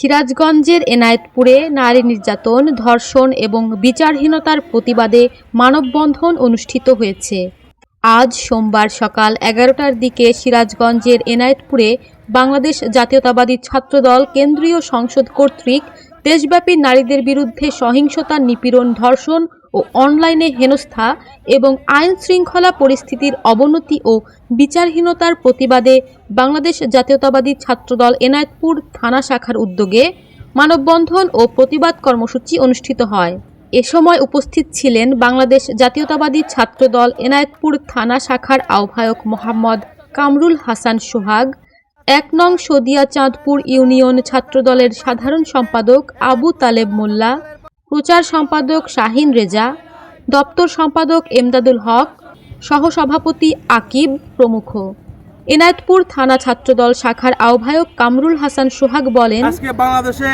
সিরাজগঞ্জের এনায়েতপুরে নারী নির্যাতন, ধর্ষণ এবং বিচারহীনতার প্রতিবাদে মানববন্ধন অনুষ্ঠিত হয়েছে। আজ সোমবার সকাল এগারোটার দিকে সিরাজগঞ্জের এনায়েতপুরে বাংলাদেশ জাতীয়তাবাদী ছাত্রদল কেন্দ্রীয় সংসদ কর্তৃক দেশব্যাপী নারীদের বিরুদ্ধে সহিংসতা, নিপীড়ন, ধর্ষণ ও অনলাইনে হেনস্থা এবং আইন শৃঙ্খলা পরিস্থিতির অবনতি ও বিচারহীনতার প্রতিবাদে বাংলাদেশ জাতীয়তাবাদী ছাত্রদল এনায়েতপুর থানা শাখার উদ্যোগে মানববন্ধন ও প্রতিবাদ কর্মসূচি অনুষ্ঠিত হয়। এ সময় উপস্থিত ছিলেন বাংলাদেশ জাতীয়তাবাদী ছাত্রদল এনায়েতপুর থানা শাখার আহ্বায়ক মোহাম্মদ কামরুল হাসান সোহাগ এক নং সদিয়া চাঁদপুর ইউনিয়ন ছাত্রদলের সাধারণ সম্পাদক আবু তালেব মোল্লা, প্রচার সম্পাদক শাহিন রেজা, দপ্তর সম্পাদক এমদাদুল হক, সহসভাপতি আকিব প্রমুখ। এনায়েতপুর থানা ছাত্রদল শাখার আহ্বায়ক কামরুল হাসান সোহাগ বলেন, আজকে বাংলাদেশে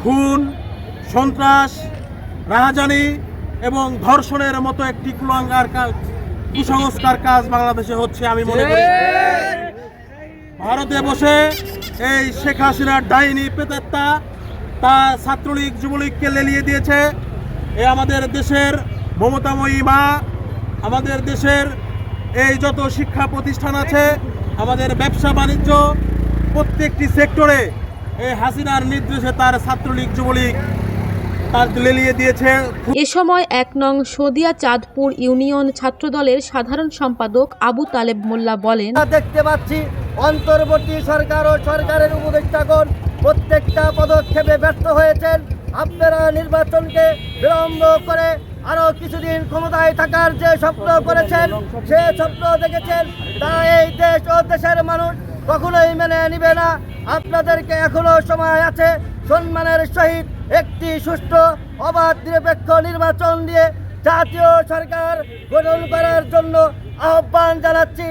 খুন, সন্ত্রাস, রাহাজানি এবং ধর্ষণের মতো একটি কুলাঙ্গার কাজ কুসংস্কার কাজ বাংলাদেশে হচ্ছে আমি মনে করি। ভারতে বসে এই শেখ হাসিনার ডাইনি পেতাত্তা তা ছাত্রলীগ যুবলীগকে লেলিয়ে দিয়েছে। এ আমাদের দেশের মমতাময়ী মা আমাদের দেশের এই যত শিক্ষা প্রতিষ্ঠান আছে আমাদের ব্যবসা বাণিজ্য প্রত্যেকটি সেক্টরে এই হাসিনার নির্দেশে তার ছাত্রলীগ যুবলীগ তার লেলিয়ে দিয়েছে। এ সময় এক নং সদিয়া চাঁদপুর ইউনিয়ন ছাত্রদলের সাধারণ সম্পাদক আবু তালেব মোল্লা বলেন দেখতে পাচ্ছি অন্তর্বর্তী সরকার ও সরকারের উপদেষ্টাগণ প্রত্যেকটা পদক্ষেপে ব্যর্থ হয়েছেন। আপনারা নির্বাচনকে বিলম্ব করে আরও কিছুদিন ক্ষমতায় থাকার যে স্বপ্ন করেছেন, সে স্বপ্ন দেখেছেন। তা এই দেশ ও দেশের মানুষ কখনোই মেনে নিবে না। আপনাদেরকে এখনও সময় আছে সম্মানের সহিত একটি সুষ্ঠু, অবাধ, নিরপেক্ষ নির্বাচন দিয়ে জাতীয় সরকার গঠন করার জন্য আহ্বান জানাচ্ছি।